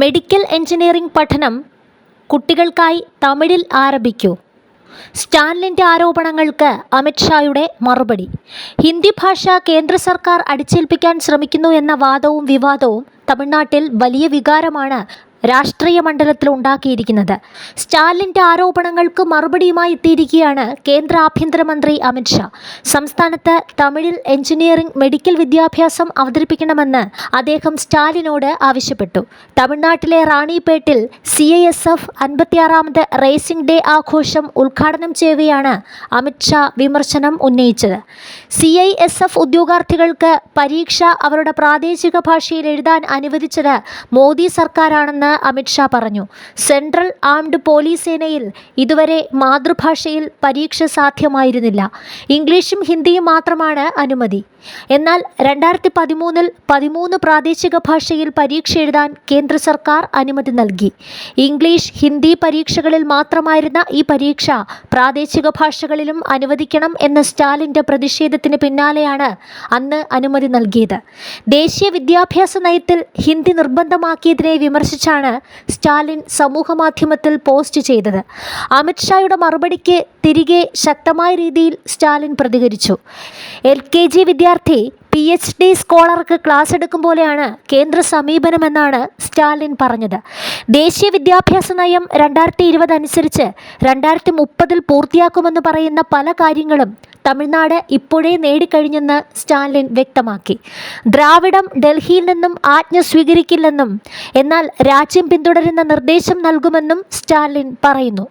Medical engineering പഠനം കുട്ടികൾക്കായി തമിഴിൽ ആരംഭിക്കൂ. സ്റ്റാലിന്റെ ആരോപണങ്ങൾക്ക് അമിത്ഷായുടെ മറുപടി. ഹിന്ദി ഭാഷ കേന്ദ്ര സർക്കാർ അടിച്ചേൽപ്പിക്കാൻ ശ്രമിക്കുന്നു എന്ന വാദവും വിവാദവും തമിഴ്നാട്ടിൽ വലിയ വികാരമാണ് രാഷ്ട്രീയ മണ്ഡലത്തിൽ ഉണ്ടാക്കിയിരിക്കുന്നത്. സ്റ്റാലിന്റെ ആരോപണങ്ങൾക്ക് മറുപടിയുമായി എത്തിയിരിക്കുകയാണ് കേന്ദ്ര ആഭ്യന്തരമന്ത്രി അമിത്ഷാ സംസ്ഥാനത്ത് തമിഴിൽ എഞ്ചിനീയറിംഗ് മെഡിക്കൽ വിദ്യാഭ്യാസം അവതരിപ്പിക്കണമെന്ന് അദ്ദേഹം സ്റ്റാലിനോട് ആവശ്യപ്പെട്ടു. തമിഴ്നാട്ടിലെ റാണിപേട്ടിൽ സി ഐ എസ് എഫ് അൻപത്തിയാറാമത് റേസിംഗ് ഡേ ആഘോഷം ഉദ്ഘാടനം ചെയ്യവെയാണ് അമിത്ഷാ വിമർശനം ഉന്നയിച്ചത്. സി ഐ എസ് എഫ് ഉദ്യോഗാർത്ഥികൾക്ക് പരീക്ഷ അവരുടെ പ്രാദേശിക ഭാഷയിൽ എഴുതാൻ അനുവദിച്ചത് മോദി സർക്കാരാണെന്ന് അമിത്ഷാ പറഞ്ഞു. സെൻട്രൽ ആംഡ് പോലീസ് സേനയിൽ ഇതുവരെ മാതൃഭാഷയിൽ പരീക്ഷ സാധ്യമായിരുന്നില്ല. ഇംഗ്ലീഷും ഹിന്ദിയും മാത്രമാണ് അനുമതി. എന്നാൽ രണ്ടായിരത്തി പതിമൂന്നിൽ പതിമൂന്ന് പ്രാദേശിക ഭാഷയിൽ പരീക്ഷ എഴുതാൻ കേന്ദ്ര സർക്കാർ അനുമതി നൽകി. ഇംഗ്ലീഷ് ഹിന്ദി പരീക്ഷകളിൽ മാത്രമായിരുന്ന ഈ പരീക്ഷ പ്രാദേശിക ഭാഷകളിലും അനുവദിക്കണം എന്ന സ്റ്റാലിന്റെ പ്രതിഷേധത്തിന് പിന്നാലെയാണ് അന്ന് അനുമതി നൽകിയത്. ദേശീയ വിദ്യാഭ്യാസ നയത്തിൽ ഹിന്ദി നിർബന്ധമാക്കിയതിനെ വിമർശിച്ചാണ് സ്റ്റാലിൻ സമൂഹമാധ്യമത്തിൽ പോസ്റ്റ് ചെയ്തത്. അമിത്ഷായുടെ മറുപടിക്ക് തിരികെ ശക്തമായ രീതിയിൽ സ്റ്റാലിൻ പ്രതികരിച്ചു. എൽ കെ ജി വിദ്യാർത്ഥി പി എച്ച് ഡി സ്കോളർക്ക് ക്ലാസ് എടുക്കും പോലെയാണ് കേന്ദ്ര സമീപനമെന്നാണ് സ്റ്റാലിൻ പറഞ്ഞത്. ദേശീയ വിദ്യാഭ്യാസ നയം രണ്ടായിരത്തി ഇരുപത് അനുസരിച്ച് രണ്ടായിരത്തി മുപ്പതിൽ പൂർത്തിയാക്കുമെന്ന് പറയുന്ന പല കാര്യങ്ങളും തമിഴ്നാട് ഇപ്പോഴേ നേടിക്കഴിഞ്ഞെന്ന് സ്റ്റാലിൻ വ്യക്തമാക്കി. ദ്രാവിഡം ഡൽഹിയിൽ നിന്നും ആജ്ഞ സ്വീകരിക്കില്ലെന്നും എന്നാൽ രാജ്യം പിന്തുടരുന്ന നിർദ്ദേശം നൽകുമെന്നും സ്റ്റാലിൻ പറയുന്നു.